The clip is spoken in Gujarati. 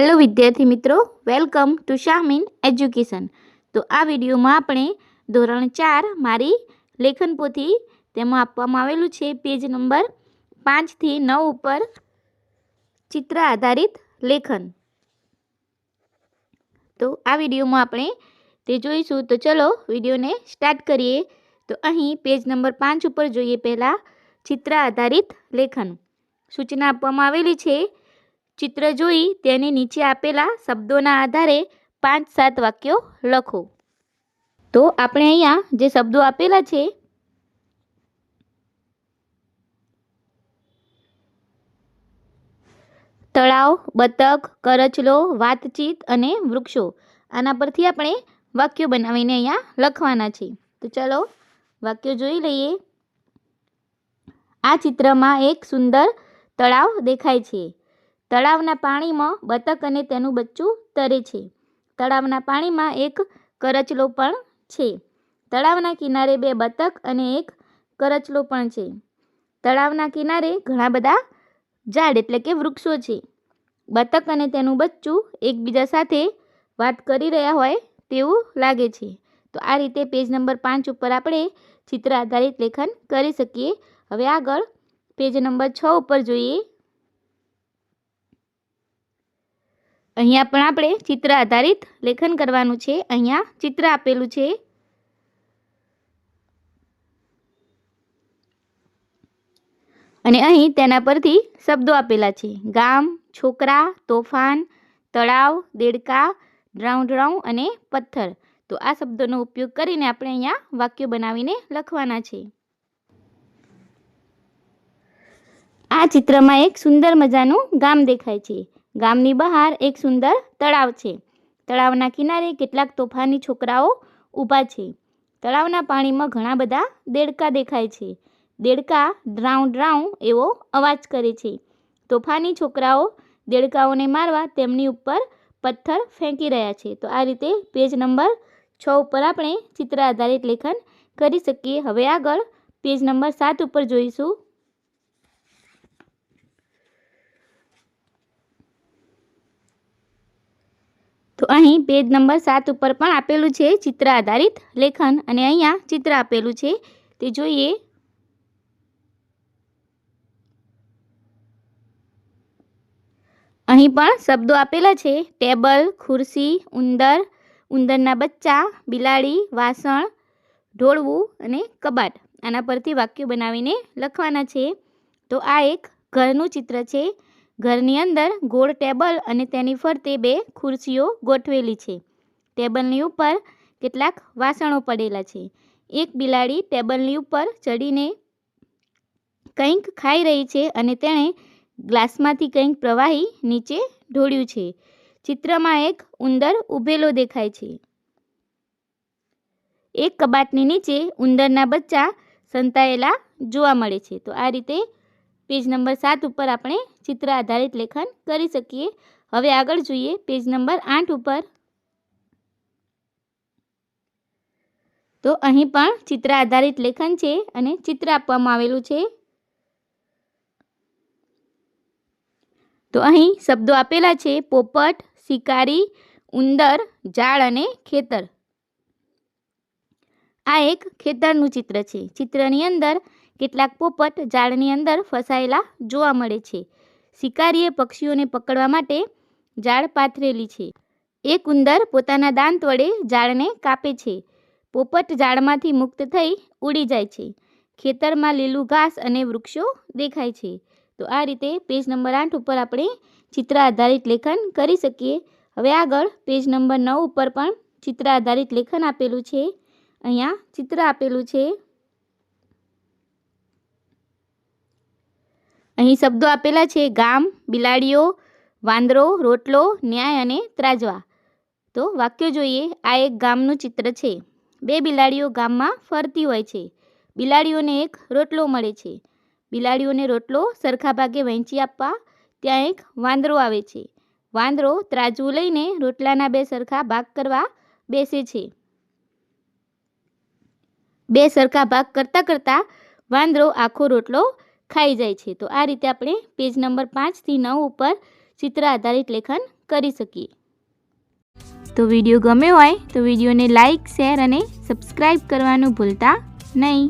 હેલો વિદ્યાર્થી મિત્રો, વેલકમ ટુ શાહમીન એજ્યુકેશન. તો આ વિડીયોમાં આપણે ધોરણ ચાર મારી લેખન પોથી તેમાં આપવામાં આવેલું છે પેજ નંબર પાંચથી નવ ઉપર ચિત્ર આધારિત લેખન. તો આ વિડીયોમાં આપણે તે જોઈશું. તો ચલો વિડીયોને સ્ટાર્ટ કરીએ. તો અહીં પેજ નંબર પાંચ ઉપર જોઈએ પહેલાં ચિત્ર આધારિત લેખન. સૂચના આપવામાં આવેલી છે ચિત્ર જોઈ તેની નીચે આપેલા શબ્દોના આધારે પાંચ સાત વાક્યો લખો. તો આપણે અહીંયા જે શબ્દો આપેલા છે, તળાવ, બતક, કરચલો, વાતચીત અને વૃક્ષો, આના પરથી આપણે વાક્યો બનાવીને અહીંયા લખવાના છે. તો ચલો વાક્યો જોઈ લઈએ. આ ચિત્રમાં એક સુંદર તળાવ દેખાય છે. તળાવના પાણીમાં બતક અને તેનું બચ્ચું તરે છે. તળાવના પાણીમાં એક કરચલો પણ છે. તળાવના કિનારે બે બતક અને એક કરચલો પણ છે. તળાવના કિનારે ઘણા બધા ઝાડ એટલે કે વૃક્ષો છે. બતક અને તેનું બચ્ચું એકબીજા સાથે વાત કરી રહ્યા હોય તેવું લાગે છે. તો આ રીતે પેજ નંબર પાંચ ઉપર આપણે ચિત્ર આધારિત લેખન કરી શકીએ. હવે આગળ પેજ નંબર છ ઉપર જોઈએ. અહીંયા પણ આપણે ચિત્ર આધારિત લેખન કરવાનું છે. અહીંયા ચિત્ર આપેલું છે. અને અહીં તેના પરથી શબ્દો આપેલા છે. ગામ, છોકરા, તોફાન, તળાવ, દેડકા ડ્રાઉં અને પથ્થર. તો આ શબ્દોનો ઉપયોગ કરીને આપણે અહીંયા વાક્યો બનાવીને લખવાના છે. આ ચિત્રમાં એક સુંદર મજાનું ગામ દેખાય છે. ગામની બહાર એક સુંદર તળાવ છે. તળાવના કિનારે કેટલાક તોફાની છોકરાઓ ઊભા છે. તળાવના પાણીમાં ઘણા બધા દેડકા દેખાય છે. દેડકા ડ્રાઉં ડ્રાઉં એવો અવાજ કરે છે. તોફાની છોકરાઓ દેડકાઓને મારવા તેમની ઉપર પથ્થર ફેંકી રહ્યા છે. તો આ રીતે પેજ નંબર છ ઉપર આપણે ચિત્ર આધારિત લેખન કરી શકીએ. હવે આગળ પેજ નંબર સાત ઉપર જોઈશું. તો અહીં પેજ નંબર સાત ઉપર પણ આપેલું છે ચિત્ર આધારિત લેખન અને અહીંયા ચિત્ર આપેલું છે. તે જોઈએ. અહીં પણ શબ્દો આપેલા છે. ટેબલ, ખુરશી, ઉંદર, ઉંદરના બચ્ચા, બિલાડી, વાસણ, ઢોળવું અને કબાટ. આના પરથી વાક્યો બનાવીને લખવાના છે. તો આ એક ઘરનું ચિત્ર છે. ઘરની અંદર ગોળ ટેબલ અને તેની ફરતે બે ખુરશીઓ ગોઠવેલી છે. ટેબલની ઉપર કેટલાક વાસણો પડેલા છે. એક બિલાડી ટેબલની ઉપર ચડીને કંઈક ખાઈ રહી છે અને તેણે ગ્લાસમાંથી કંઈક પ્રવાહી નીચે ઢોળ્યું છે. ચિત્રમાં એક ઉંદર ઊભેલો દેખાય છે. એક કબાટની નીચે ઉંદરના બચ્ચા સંતાયેલા જોવા મળે છે. તો આ રીતે પેજ નંબર સાત ઉપર આપણે ચિત્ર આધારિત લેખન કરી શકીએ. હવે આગળ જોઈએ પેજ નંબર આઠ ઉપર. તો અહીં પણ ચિત્ર આધારિત લેખન છે અને ચિત્ર આપવામાં આવેલું છે. તો અહીં શબ્દો આપેલા છે પોપટ, શિકારી, ઉંદર, ઝાડ અને ખેતર. આ એક ખેતરનું ચિત્ર છે. ચિત્રની અંદર કેટલાક પોપટ ઝાડની અંદર ફસાયેલા જોવા મળે છે. શિકારીએ પક્ષીઓને પકડવા માટે ઝાડ પાથરેલી છે. એક ઉંદર પોતાના દાંત વડે ઝાડને કાપે છે. પોપટ ઝાડમાંથી મુક્ત થઈ ઉડી જાય છે. ખેતરમાં લીલું ઘાસ અને વૃક્ષો દેખાય છે. તો આ રીતે પેજ નંબર આઠ ઉપર આપણે ચિત્ર આધારિત લેખન કરી શકીએ. હવે આગળ પેજ નંબર નવ ઉપર પણ ચિત્ર આધારિત લેખન આપેલું છે. અહીંયા ચિત્ર આપેલું છે. અહીં શબ્દો આપેલા છે ગામ, બિલાડીઓ, વાંદરો, રોટલો, ન્યાય અને ત્રાજવા. તો વાક્યો જોઈએ, આ એક ગામનું ચિત્ર છે. બે બિલાડીઓ ગામમાં ફરતી હોય છે. બિલાડીઓને એક રોટલો મળે છે. બિલાડીઓને રોટલો સરખા ભાગે વહેંચી આપવા ત્યાં એક વાંદરો આવે છે. વાંદરો ત્રાજવું લઈને રોટલાના બે સરખા ભાગ કરવા બેસે છે. બે સરખા ભાગ કરતાં કરતાં વાંદરો આખો રોટલો ખાઈ જાય છે. તો આ રીતે આપણે પેજ નંબર પાંચથી નવ ઉપર ચિત્ર આધારિત લેખન કરી શકીએ. તો વીડિયો ગમ્યો હોય તો વિડીયોને લાઇક શેર અને સબસ્ક્રાઈબ કરવાનું ભૂલતા નહીં.